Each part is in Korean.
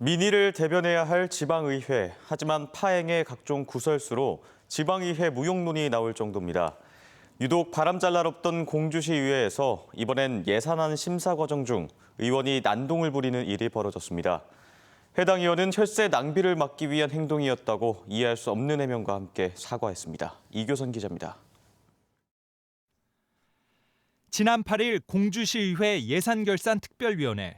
민의를 대변해야 할 지방의회. 하지만 파행의 각종 구설수로 지방의회 무용론이 나올 정도입니다. 유독 바람잘 날 없던 공주시의회에서 이번엔 예산안 심사 과정 중 의원이 난동을 부리는 일이 벌어졌습니다. 해당 의원은 혈세 낭비를 막기 위한 행동이었다고 이해할 수 없는 해명과 함께 사과했습니다. 이교선 기자입니다. 지난 8일 공주시의회 예산결산특별위원회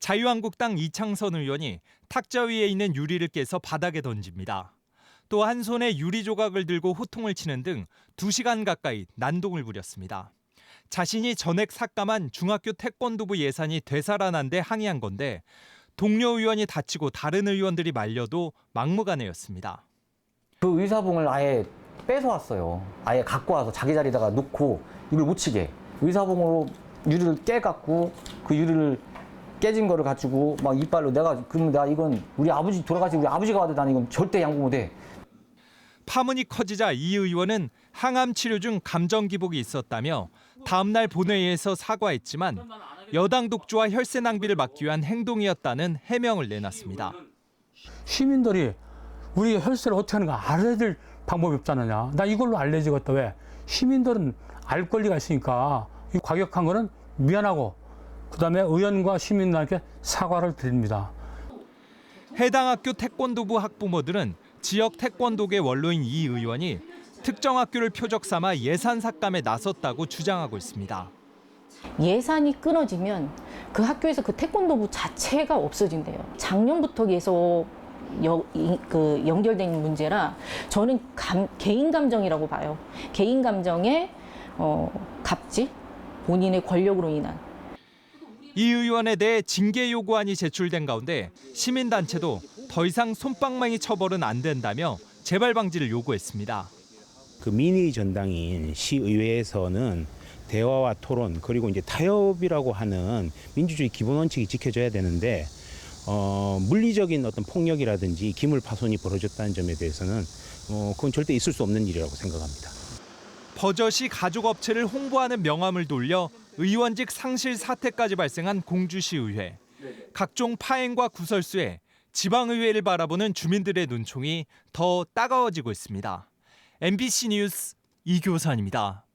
자유한국당 이창선 의원이 탁자 위에 있는 유리를 깨서 바닥에 던집니다. 또 한 손에 유리 조각을 들고 호통을 치는 등 2시간 가까이 난동을 부렸습니다. 자신이 전액 삭감한 중학교 태권도부 예산이 되살아난 데 항의한 건데 동료 의원이 다치고 다른 의원들이 말려도 막무가내였습니다. 그 의사봉을 아예 뺏어왔어요. 아예 갖고 와서 자기 자리에다가 놓고 이걸 못 치게. 의사봉으로 유리를 깨갖고 그 유리를 깨진 거를 가지고 막 이빨로 내가 그러면 내가 이건 우리 아버지 돌아가신 우리 아버지가 와도 나는 이건 절대 양보 못해. 파문이 커지자 이 의원은 항암 치료 중 감정 기복이 있었다며 다음 날 본회의에서 사과했지만 여당 독주와 혈세 낭비를 막기 위한 행동이었다는 해명을 내놨습니다. 시민들이 우리 혈세를 어떻게 하는 가 알아야 될 방법이 없잖느냐. 나 이걸로 알려지겠다. 왜? 시민들은 알 권리가 있으니까 이 과격한 거는 미안하고 그 다음에 의원과 시민들한테 사과를 드립니다. 해당 학교 태권도부 학부모들은 지역 태권도계 원로인 이 의원이 특정 학교를 표적 삼아 예산 삭감에 나섰다고 주장하고 있습니다. 예산이 끊어지면 그 학교에서 그 태권도부 자체가 없어진대요. 작년부터 계속 여, 이- 그 연결된 문제라 저는 감- 개인 감정이라고 봐요. 개인 감정의 어, 갑질, 본인의 권력으로 인한 이 의원에 대해 징계 요구안이 제출된 가운데 시민단체도 더 이상 솜방망이 처벌은 안 된다며 재발 방지를 요구했습니다. 그 미니 전당인 시의회에서는 대화와 토론 그리고 이제 타협이라고 하는 민주주의 기본 원칙이 지켜져야 되는데 어, 물리적인 어떤 폭력이라든지 기물 파손이 벌어졌다는 점에 대해서는 어, 그건 절대 있을 수 없는 일이라고 생각합니다. 버젓이 가족업체를 홍보하는 명함을 돌려 의원직 상실 사태까지 발생한 공주시의회. 각종 파행과 구설수에 지방의회를 바라보는 주민들의 눈총이 더 따가워지고 있습니다. MBC 뉴스 이교선입니다.